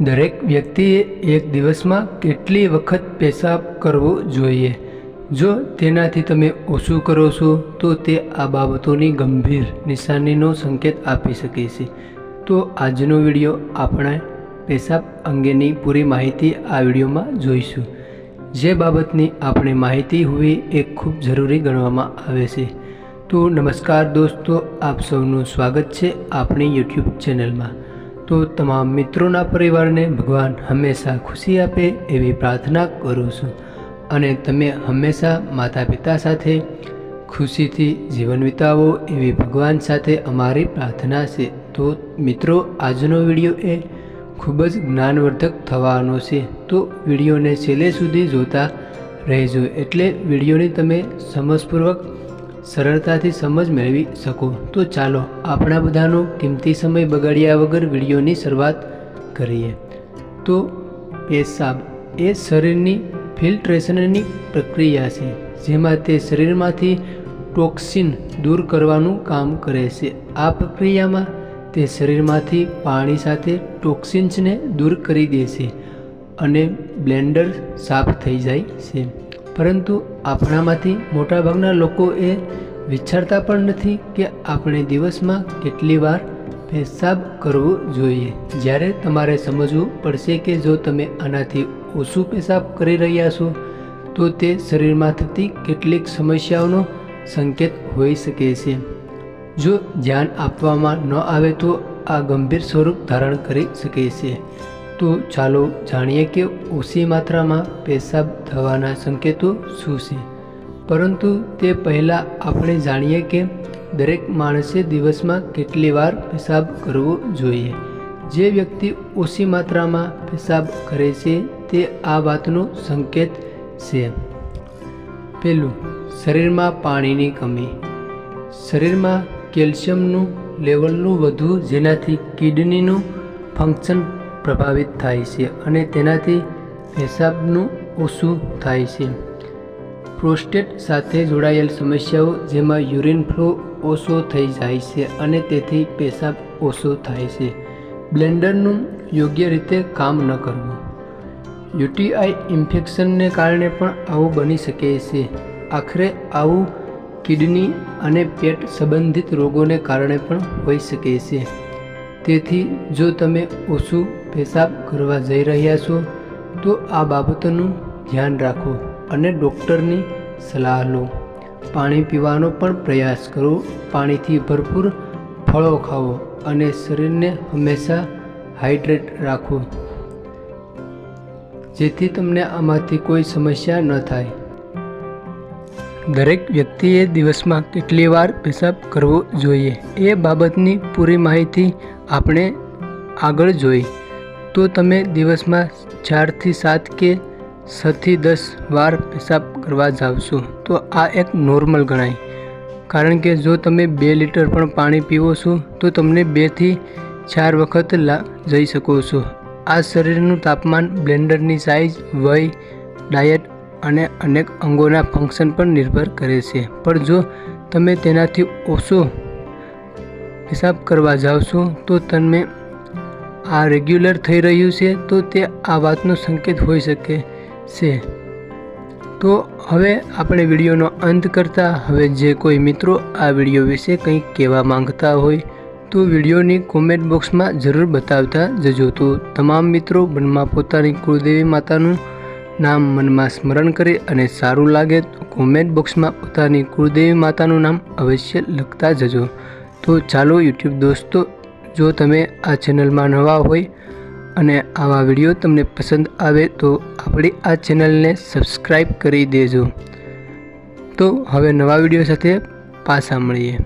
દરેક વ્યક્તિએ એક દિવસમાં કેટલી વખત પેશાબ કરવો જોઈએ? જો તેનાથી તમે ઓછું કરો છો, તો તે આ બાબતોની ગંભીર નિશાનીનો સંકેત આપી શકે છે. તો આજનો વીડિયો આપણે પેશાબ અંગેની પૂરી માહિતી આ વિડીયોમાં જોઈશું. જે બાબતની આપણે માહિતી હોવી એ ખૂબ જરૂરી ગણવામાં આવે છે. તો નમસ્કાર દોસ્તો, આપ સૌનું સ્વાગત છે આપણી યુટ્યુબ ચેનલમાં. તો તમામ મિત્રોના પરિવારને ભગવાન હંમેશા ખુશી આપે એવી પ્રાર્થના કરું છું. અને તમે હંમેશા માતા પિતા સાથે ખુશીથી જીવન વિતાવો એવી ભગવાન સાથે અમારી પ્રાર્થના છે. તો મિત્રો, આજનો વીડિયો એ ખૂબ જ જ્ઞાનવર્ધક થવાનો છે. તો વિડીયોને છેલ્લે સુધી જોતા રહેજો. એટલે વિડીયોની તમે સમજપૂર્વક સરળતાથી સમજ મેળવી શકો. તો ચાલો આપણા બધાનો કિંમતી સમય બગાડ્યા વગર વિડીયોની શરૂઆત કરીએ. તો પેશાબ એ શરીરની ફિલ્ટ્રેશનની પ્રક્રિયા છે, જેમાં તે શરીરમાંથી ટોક્સિન દૂર કરવાનું કામ કરે છે. આ પ્રક્રિયામાં તે શરીરમાંથી પાણી સાથે ટોક્સિન્સને દૂર કરી દે છે અને બ્લેન્ડર સાફ થઈ જાય છે. પરંતુ આપણામાંથી મોટાભાગના લોકો એ વિચારતા પણ નથી કે આપણે દિવસમાં કેટલી વાર પેશાબ કરવો જોઈએ. જ્યારે તમારે સમજવું પડશે કે જો તમે આનાથી ઓછું પેશાબ કરી રહ્યા છો, તો તે શરીરમાં થતી કેટલીક સમસ્યાઓનો સંકેત હોઈ શકે છે. જો ધ્યાન આપવામાં ન આવે તો આ ગંભીર સ્વરૂપ ધારણ કરી શકે છે. તો ચાલો જાણીએ કે ઓછી માત્રામાં પેશાબ થવાના સંકેતો શું છે. પરંતુ તે પહેલાં આપણે જાણીએ કે દરેક માણસે દિવસમાં કેટલી વાર પેશાબ કરવો જોઈએ. જે વ્યક્તિ ઓછી માત્રામાં પેશાબ કરે છે તે આ વાતનો સંકેત છે. પહેલું, શરીરમાં પાણીની કમી. શરીરમાં કેલ્શિયમનું લેવલનું વધુ જેનાથી કિડનીનું ફંક્શન પ્રભાવિત થાય છે અને તેનાથી પેશાબનું ઓછું થાય છે. પ્રોસ્ટેટ સાથે જોડાયેલ સમસ્યાઓ જેમાં યુરિન ફ્લો ઓછો થઈ જાય છે અને તેથી પેશાબ ઓછો થાય છે. બ્લેન્ડરનું યોગ્ય રીતે કામ ન કરવું. યુટીઆઈ ઇન્ફેક્શનને કારણે પણ આવું બની શકે છે. આખરે આવું કિડની અને પેટ સંબંધિત રોગોને કારણે પણ હોઈ શકે છે. તેથી જો તમે ઓછું પેશાબ કરવા જઈ રહ્યા છો, તો આ બાબતોનું ધ્યાન રાખો અને ડૉક્ટરની સલાહ લો. પાણી પીવાનો પણ પ્રયાસ કરો. પાણીથી ભરપૂર ફળો ખાઓ અને શરીરને હંમેશા હાઇડ્રેટ રાખો. જેથી તમને આમાંથી કોઈ સમસ્યા ન થાય. દરેક વ્યક્તિએ દિવસમાં કેટલી વાર પેશાબ કરવો જોઈએ એ બાબતની પૂરી માહિતી આપણે આગળ જોઈ. તો તમે દિવસમાં ચારથી સાત કે છથી દસ વાર પેશાબ કરવા જાવ છો. તો આ એક નોર્મલ ગણાય. કારણ કે જો તમે બે લીટર પણ પાણી પીવો છો, તો તમને બેથી ચાર વખત લા જઈ શકો છો. આ શરીરનું તાપમાન બ્લેન્ડરની સાઇઝ વય, ડાયટ અને અનેક અંગોના ફંક્શન પર નિર્ભર કરે છે. પણ જો તમે તેનાથી ઓછો હિસાબ કરવા જાઓ છો, તો તમે આ રેગ્યુલર થઈ રહ્યું છે, તો તે આ વાતનો સંકેત હોઈ શકે છે. તો હવે આપણે વિડીયોનો અંત કરતાં, હવે જે કોઈ મિત્રો આ વીડિયો વિશે કંઈક કહેવા માંગતા હોય, તો વિડીયોની કોમેન્ટ બોક્સમાં જરૂર બતાવતા જજો. તો તમામ મિત્રો મનમાં પોતાની કુળદેવી માતાનું નામ મનમાં સ્મરણ કરી અને સારું લાગે તો કોમેન્ટ બોક્સમાં પોતાની કુળદેવી માતાનું નામ અવશ્ય લખતા જજો. તો ચાલો યુટ્યુબ દોસ્તો જો તમે આ ચેનલમાં નવા હોય અને આવા વીડિયો તમને પસંદ આવે તો આપણી આ ચેનલને સબસ્ક્રાઈબ કરી દેજો. તો હવે નવા વીડિયો સાથે પાછા મળીએ.